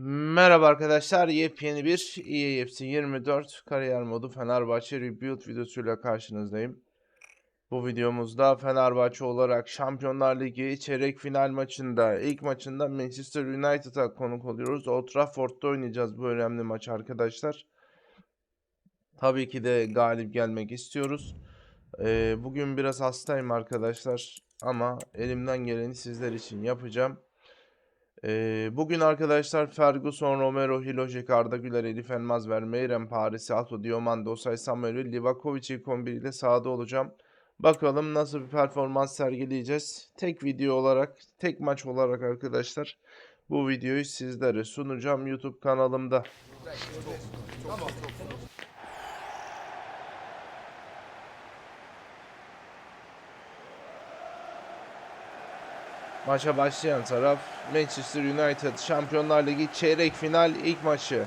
Merhaba arkadaşlar. Yepyeni bir EAFC 24 kariyer modu Fenerbahçe Rebuild videosuyla karşınızdayım. Bu videomuzda Fenerbahçe olarak Şampiyonlar Ligi çeyrek final maçında ilk maçında Manchester United'a konuk oluyoruz. Old Trafford'da oynayacağız bu önemli maç arkadaşlar. Tabii ki de galip gelmek istiyoruz. Ee, bugün biraz hastayım arkadaşlar ama elimden geleni sizler için yapacağım. Ee, bugün arkadaşlar Ferguson, Romero, Hilojek, Arda Güler, Elif Elmaz, Vermeeren, Paris, Alto, Diomande, Osay Samuel, Livakovic ilk 11 ile sahada olacağım. Bakalım nasıl bir performans sergileyeceğiz. Tek video olarak, tek maç olarak arkadaşlar bu videoyu sizlere sunacağım YouTube kanalımda. Maça başlayan taraf Manchester United Şampiyonlar Ligi çeyrek final ilk maçı.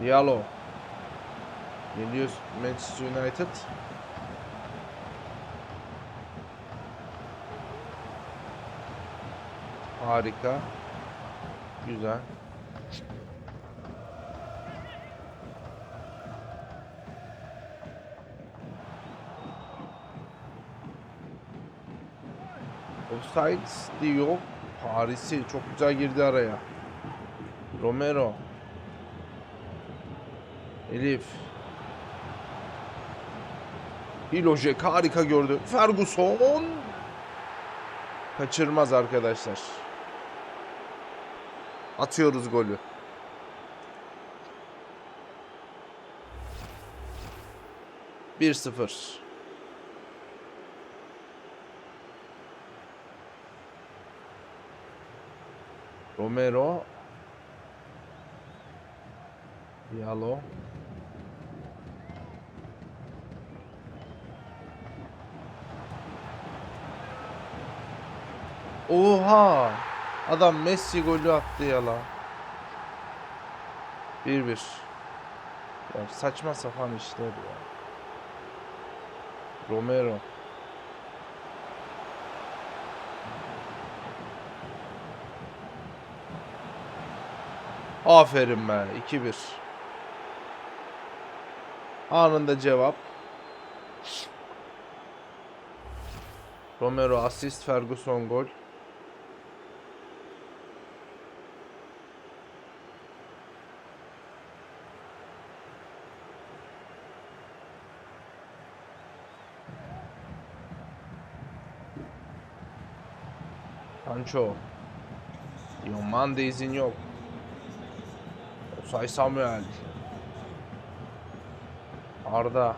Diallo. Geliyor Manchester United. Harika. Güzel. Offside yok. Paris'i çok güzel girdi araya. Romero. Elif. Hilojek harika gördü. Ferguson. Kaçırmaz arkadaşlar. Atıyoruz golü. Bir sıfır. Romero. Diallo. Oha! Adam Messi golü attı ya la. 1-1. Ya saçma sapan işler ya. Romero. Aferin be. 2-1. Anında cevap. Romero asist, Ferguson gol. Sancho. Diomande izin yok. Osay Samuel. Arda.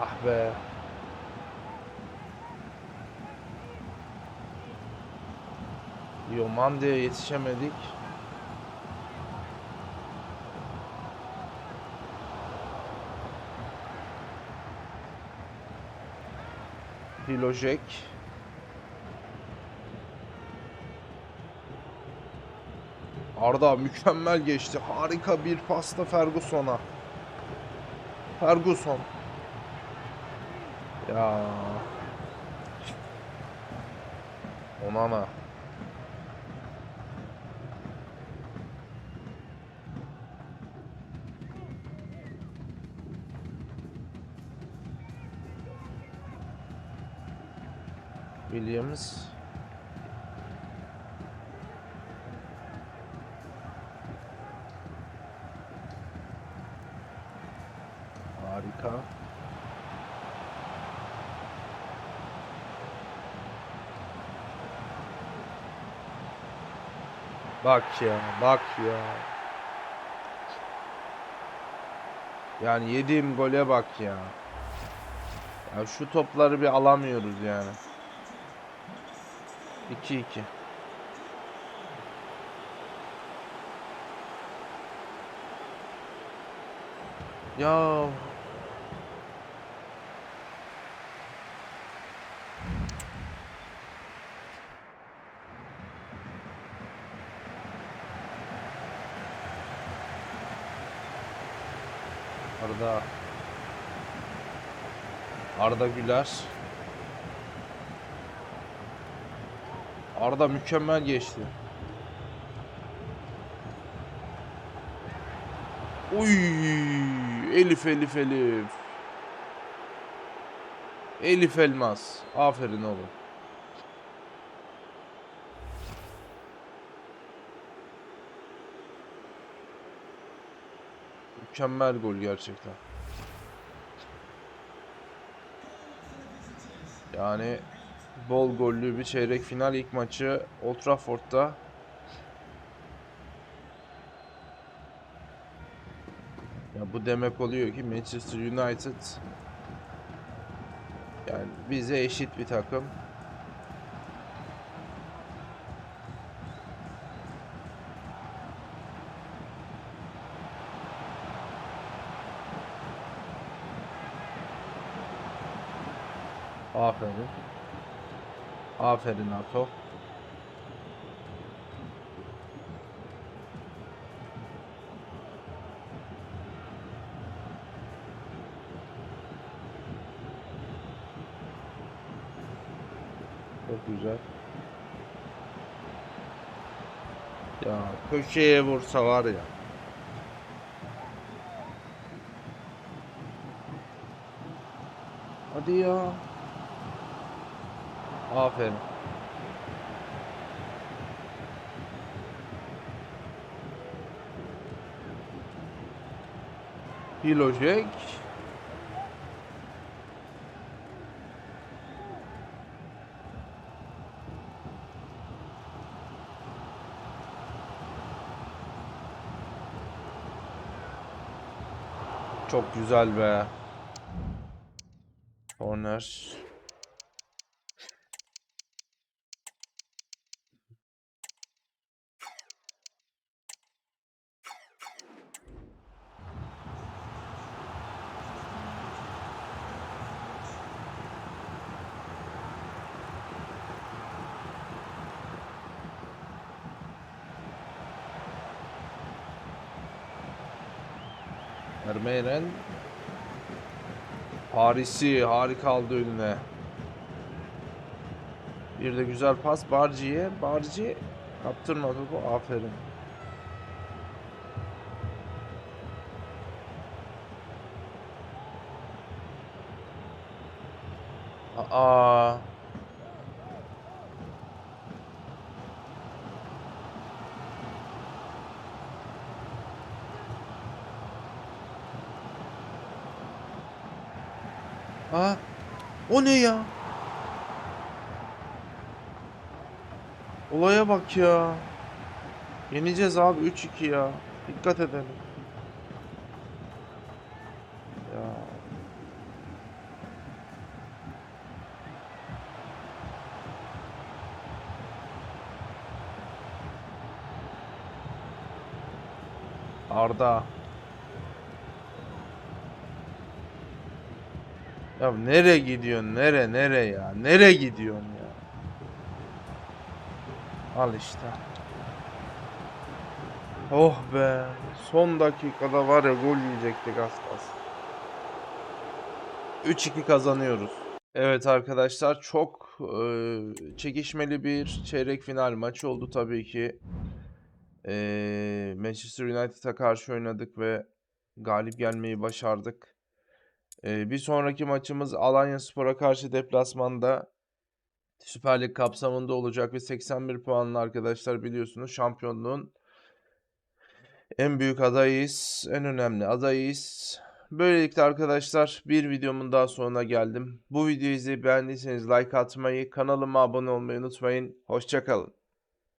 Ah be. Diomande'ye yetişemedik. Hilojek. Arda mükemmel geçti. Harika bir pasta Ferguson'a. Ferguson. Ya. Onana. Williams. Harika. Bak ya, bak ya. Yani yediğim gole bak ya. Ya şu topları bir alamıyoruz yani. 2-2. Ya Arda Arda Güler. Arda mükemmel geçti. Uy, Elif Elif Elif. Elif Elmas. Aferin oğlum. Mükemmel gol gerçekten. Yani bol gollü bir çeyrek final ilk maçı Old Trafford'da. Ya bu demek oluyor ki Manchester United yani bize eşit bir takım. Aferin. Aferin Ato. Çok güzel. Ya köşeye vursa var ya. Hadi ya. Aferin. Hilojek. Çok güzel be. Corner. Vermeyen Paris'i harika aldı önüne. Bir de güzel pas Barci'ye. Barci kaptırma topu. Aferin. Aa. Ha? O ne ya? Olaya bak ya. Yeneceğiz abi 3-2 ya. Dikkat edelim. Ya. Arda. Ya nereye gidiyorsun? Nere nere ya? Nereye gidiyorsun ya? Al işte. Oh be. Son dakikada var ya gol yiyecektik az kalsın. 3-2 kazanıyoruz. Evet arkadaşlar çok e, çekişmeli bir çeyrek final maçı oldu tabii ki. E, Manchester United'a karşı oynadık ve galip gelmeyi başardık. Bir sonraki maçımız Alanyaspor'a karşı deplasmanda Süper Lig kapsamında olacak ve 81 puanlı arkadaşlar biliyorsunuz şampiyonluğun en büyük adayıyız, en önemli adayıyız. Böylelikle arkadaşlar bir videomun daha sonuna geldim. Bu videoyu izleyip beğendiyseniz like atmayı, kanalıma abone olmayı unutmayın. Hoşçakalın.